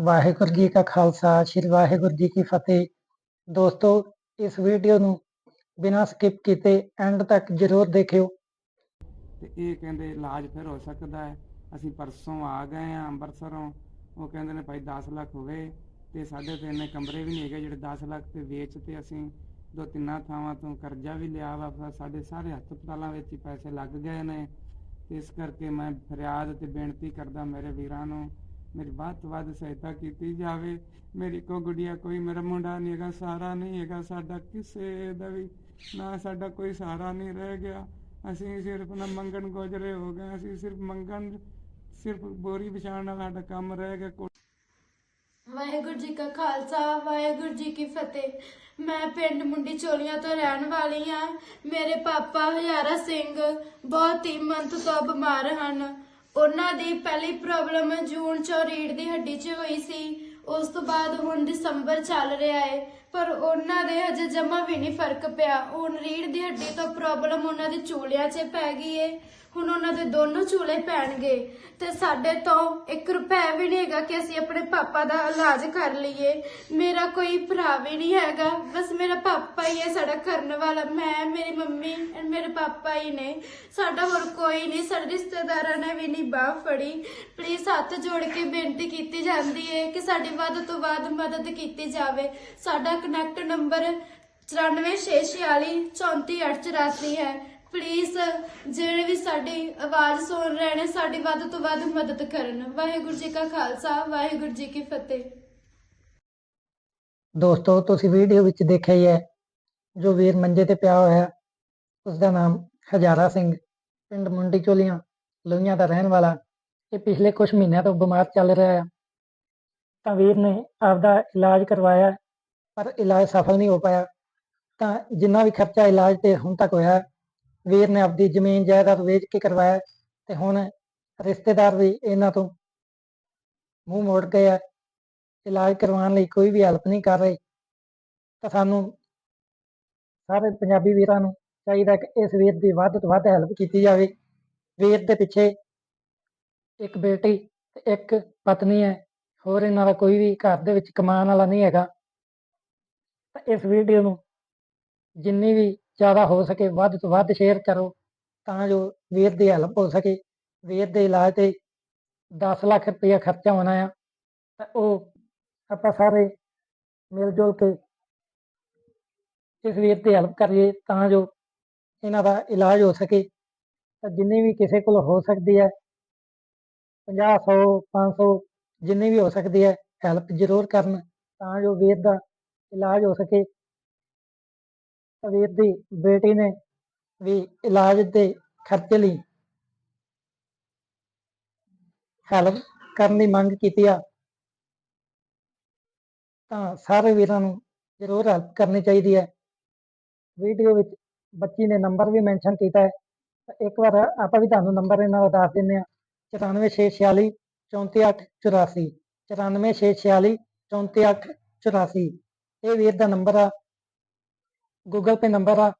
ਵਾਹਿਗੁਰੂ ਜੀ ਕਾ ਖਾਲਸਾ, ਸ੍ਰੀ ਵਾਹਿਗੁਰੂ ਜੀ ਕੀ ਫਤਿਹ। ਦੋਸਤੋ, ਇਸ ਵੀਡੀਓ ਨੂੰ ਬਿਨਾਂ ਸਕਿਪ ਕੀਤੇ ਐਂਡ ਤੱਕ ਜ਼ਰੂਰ ਦੇਖਿਓ। ਤੇ ਇਹ ਕਹਿੰਦੇ ਇਲਾਜ ਫਿਰ ਹੋ ਸਕਦਾ ਹੈ। ਅਸੀਂ ਪਰਸੋਂ ਆ ਗਏ ਆ ਅੰਮ੍ਰਿਤਸਰੋਂ। ਉਹ ਕਹਿੰਦੇ ਨੇ ਭਾਈ 10 ਲੱਖ ਹੋਵੇ ਤੇ ਸਾਡੇ ਤੇ ਇੰਨੇ ਕਮਰੇ ਵੀ ਨਹੀਂ ਹੈਗੇ ਜਿਹੜੇ 10 ਲੱਖ ਤੇ ਵੇਚ ਤੇ ਅਸੀਂ ਦੋ ਤਿੰਨਾਂ ਥਾਵਾਂ ਤੋਂ ਕਰਜ਼ਾ ਵੀ ਲਿਆ ਵਾ ਫਿਰ ਸਾਡੇ ਸਾਰੇ ਹਸਪਤਾਲਾਂ ਵਿੱਚ ਹੀ ਪੈਸੇ ਲੱਗ ਗਏ ਨੇ। ਇਸ ਕਰਕੇ ਮੈਂ ਫਰਿਆਦ ਤੇ ਬੇਨਤੀ ਕਰਦਾ ਮੇਰੇ ਵੀਰਾਂ ਨੂੰ ਮੇਰੀ ਵੱਧ ਤੋਂ ਵੱਧ ਸਹਾਇਤਾ ਕੀਤੀ ਜਾਵੇ। ਮੇਰੀ ਕੋ ਗੁੜੀਆ ਕੋਈ ਮੇਰਾ ਮੁੰਡਾ ਨਹੀਂ ਹੈਗਾ ਸਹਾਰਾ ਨਹੀਂ ਹੈਗਾ, ਸਾਡਾ ਕਿਸੇ ਦਾ ਵੀ ਨਾ ਸਾਡਾ ਕੋਈ ਸਹਾਰਾ ਨਹੀਂ ਰਹਿ ਗਿਆ। ਅਸੀਂ ਸਿਰਫ ਨਾ ਮੰਗਣ ਗੁਜ਼ਰੇ ਹੋ ਗਏ, ਅਸੀਂ ਸਿਰਫ ਮੰਗਣ, ਸਿਰਫ ਬੋਰੀ ਵਿਛਾਉਣ ਨਾਲ ਸਾਡਾ ਕੰਮ ਰਹਿ ਗਿਆ। ਵਾਹਿਗੁਰੂ ਜੀ ਕਾ ਖਾਲਸਾ, ਵਾਹਿਗੁਰੂ ਜੀ ਕੀ ਫਤਿਹ। ਮੈਂ ਪਿੰਡ ਮੁੰਡੀ ਚੋਲੀਆਂ ਤੋਂ ਰਹਿਣ ਵਾਲੀ ਹਾਂ। ਮੇਰੇ ਪਾਪਾ ਹਜ਼ਾਰਾ ਸਿੰਘ ਬਹੁਤ ਹੀ ਮੰਤ ਤੋਂ ਬਿਮਾਰ ਹਨ। ਉਹਨਾਂ ਦੀ ਪਹਿਲੀ ਪ੍ਰੋਬਲਮ ਜੂਨ ਚੋਂ ਰੀੜ ਦੀ ਹੱਡੀ 'ਚ ਹੋਈ ਸੀ। ਉਸ ਤੋਂ ਬਾਅਦ ਹੁਣ ਦਸੰਬਰ ਚੱਲ ਰਿਹਾ ਹੈ ਪਰ ਉਹਨਾਂ ਦੇ ਹਜੇ ਜਮਾ ਵੀ ਨਹੀਂ ਫ਼ਰਕ ਪਿਆ। ਹੁਣ ਰੀੜ ਦੀ ਹੱਡੀ ਤੋਂ ਪ੍ਰੋਬਲਮ ਉਹਨਾਂ ਦੇ ਚੂਲਿਆਂ 'ਚ ਪੈ ਗਈ ਏ। ਹੁਣ ਉਹਨਾਂ ਦੇ ਦੋਨੋਂ ਚੂਲੇ ਪੈਣਗੇ। ਤੇ ਸਾਡੇ ਤੋਂ 1 ਰੁਪਏ ਵੀ ਨਹੀਂ ਹੈਗਾ ਕਿ ਅਸੀਂ ਆਪਣੇ ਪਾਪਾ ਦਾ ਇਲਾਜ ਕਰ ਲਈਏ। ਮੇਰਾ ਕੋਈ ਭਰਾ ਵੀ ਨਹੀਂ ਹੈਗਾ। ਬਸ ਮੇਰਾ ਪਾਪਾ ਹੀ ਹੈ ਸਾਡਾ ਕਰਨ ਵਾਲਾ। ਮੈਂ, ਮੇਰੀ ਮੰਮੀ ਐਂਡ ਮੇਰੇ ਪਾਪਾ ਹੀ ਨੇ। ਸਾਡਾ ਹੋਰ ਕੋਈ ਨਹੀਂ। ਸਾਡੇ ਰਿਸ਼ਤੇਦਾਰਾਂ ਨੇ ਵੀ ਨਹੀਂ ਬਾਹ ਫੜੀ। ਪਲੀਜ਼ ਹੱਥ ਜੋੜ ਕੇ ਬੇਨਤੀ ਕੀਤੀ ਜਾਂਦੀ ਹੈ ਕਿ ਸਾਡੀ ਵੱਧ ਤੋਂ ਵੱਧ ਮਦਦ ਕੀਤੀ ਜਾਵੇ। ਸਾਡਾ ਕਨੈਕਟ ਨੰਬਰ 9446 34884 ਹੈ। ਪਲੀਜ਼ ਜਿਹੜੇ ਵੀ ਸਾਡੀ ਆਵਾਜ਼ ਸੁਣ ਰਹੇ ਨੇ ਸਾਡੀ ਵੱਧ ਤੋਂ ਵੱਧ ਮਦਦ ਕਰਨ। ਵਾਹਿਗੁਰੂ ਜੀ ਕਾ ਖਾਲਸਾ ਵਾਹਿਗੁਰੂ ਜੀ ਕੀ ਫਤਿਹ। ਦੋਸਤੋ ਤੁਸੀਂ ਵੀਡੀਓ ਵਿੱਚ ਦੇਖਿਆ ਹੀ ਹੈ ਜੋ ਵੀਰ ਮੰਜੇ ਤੇ ਪਿਆ ਹੋਇਆ ਹੈ, ਉਸ ਦਾ ਨਾਮ ਹਜ਼ਾਰਾ ਸਿੰਘ ਪਿੰਡ ਮੁੰਡੀ ਚੋਲੀਆਂ ਲੋਹੀਆਂ ਦਾ ਰਹਿਣ ਵਾਲਾ। ਇਹ ਪਿਛਲੇ ਕੁਝ ਮਹੀਨਿਆਂ ਤੋਂ ਬਿਮਾਰ ਚੱਲ ਰਿਹਾ ਹੈ ਤਾਂ ਵੀਰ ਨੇ ਆਪਦਾ ਇਲਾਜ ਕਰਵਾਇਆ। ਪਰ ਇਲਾਜ ਸਫਲ ਨਹੀਂ ਹੋ ਪਾਇਆ। ਤਾਂ ਜਿੰਨਾ ਵੀ ਖਰਚਾ ਇਲਾਜ ਤੇ ਹੁਣ ਤੱਕ ਹੋਇਆ, ਵੀਰ ਨੇ ਆਪਦੀ ਜ਼ਮੀਨ, ਜਾਇਦਾਦ ਵੇਚ ਕੇ ਕਰਵਾਇਆ ਤੇ ਹੁਣ ਰਿਸ਼ਤੇਦਾਰ ਵੀ ਇਹਨਾਂ ਤੋਂ ਮੂੰਹ ਮੋੜ ਗਏ ਆ। ਇਲਾਜ ਕਰਵਾਉਣ ਲਈ ਕੋਈ ਵੀ ਹੈਲਪ ਨਹੀਂ ਕਰ ਰਹੇ। ਤਾਂ ਸਾਨੂੰ ਸਾਰੇ ਪੰਜਾਬੀ ਵੀਰਾਂ ਨੂੰ ਚਾਹੀਦਾ ਕਿ ਇਸ ਵੀਰ ਦੀ ਵੱਧ ਤੋਂ ਵੱਧ ਹੈਲਪ ਕੀਤੀ ਜਾਵੇ। ਵੀਰ ਦੇ ਪਿੱਛੇ ਇੱਕ ਬੇਟੀ ਤੇ ਇੱਕ ਪਤਨੀ ਹੈ। ਹੋਰ ਇਹਨਾਂ ਦਾ ਕੋਈ ਵੀ ਘਰ ਦੇ ਵਿੱਚ ਕਮਾਉਣ ਵਾਲਾ ਨਹੀਂ ਹੈਗਾ। ਤਾਂ ਇਸ ਵੀਡੀਓ ਨੂੰ ਜਿੰਨੀ ਵੀ ਜ਼ਿਆਦਾ ਹੋ ਸਕੇ ਵੱਧ ਤੋਂ ਵੱਧ ਸ਼ੇਅਰ ਕਰੋ, ਤਾਂ ਜੋ ਵੀਰ ਦੀ ਹੈਲਪ ਹੋ ਸਕੇ। ਵੀਰ ਦੇ ਇਲਾਜ ਤੇ 10 ਲੱਖ ਰੁਪਇਆ ਖਰਚਾ ਹੋਣਾ ਆ, ਤਾਂ ਉਹ ਆਪਾਂ ਸਾਰੇ ਮਿਲ ਜੁਲ ਕੇ ਇਸ ਵੀਰ ਦੀ ਹੈਲਪ ਕਰੀਏ, ਤਾਂ ਜੋ ਇਹਨਾਂ ਦਾ ਇਲਾਜ ਹੋ ਸਕੇ। ਤਾਂ ਜਿੰਨੀ ਵੀ ਕਿਸੇ ਕੋਲ ਹੋ ਸਕਦੀ ਹੈ 50 100 500 ਜਿੰਨੀ ਵੀ ਹੋ ਸਕਦੀ ਹੈ ਹੈਲਪ ਜ਼ਰੂਰ ਕਰਨ, ਤਾਂ ਜੋ ਵੀਰ ਦਾ ਇਲਾਜ ਹੋ ਸਕੇ। ਤਾਂ ਦੀ ਬੇਟੀ ਨੇ ਵੀ ਇਲਾਜ ਦੇ ਖਰਚੇ ਲਈ ਹੈਲਪ ਕਰਨ ਦੀ ਮੰਗ ਕੀਤੀ ਆ। ਤਾਂ ਸਾਰੇ ਵੀਰਾਂ ਨੂੰ ਜ਼ਰੂਰ ਹੈਲਪ ਕਰਨੀ ਚਾਹੀਦੀ ਹੈ। ਵੀਡੀਓ ਵਿੱਚ ਬੱਚੀ ਨੇ ਨੰਬਰ ਵੀ ਮੈਂਸ਼ਨ ਕੀਤਾ ਹੈ। ਇੱਕ ਵਾਰ ਆਪਾਂ ਵੀ ਤੁਹਾਨੂੰ ਨੰਬਰ ਇਹਨਾਂ ਦਾ ਦੱਸ ਦਿੰਦੇ ਹਾਂ। 94646 34884 94646 34884 ਇਹ ਵੀਰ ਦਾ ਨੰਬਰ ਆ। ਗੂਗਲ ਪੇ ਨੰਬਰ ਆ,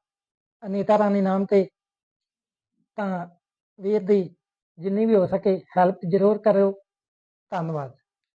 ਅਨੀਤਾ ਰਾਣੀ ਨਾਮ ਤੇ। ਤਾਂ ਵੀਰ ਦੀ ਜਿੰਨੀ ਵੀ ਹੋ ਸਕੇ ਹੈਲਪ ਜ਼ਰੂਰ ਕਰਿਓ। ਧੰਨਵਾਦ।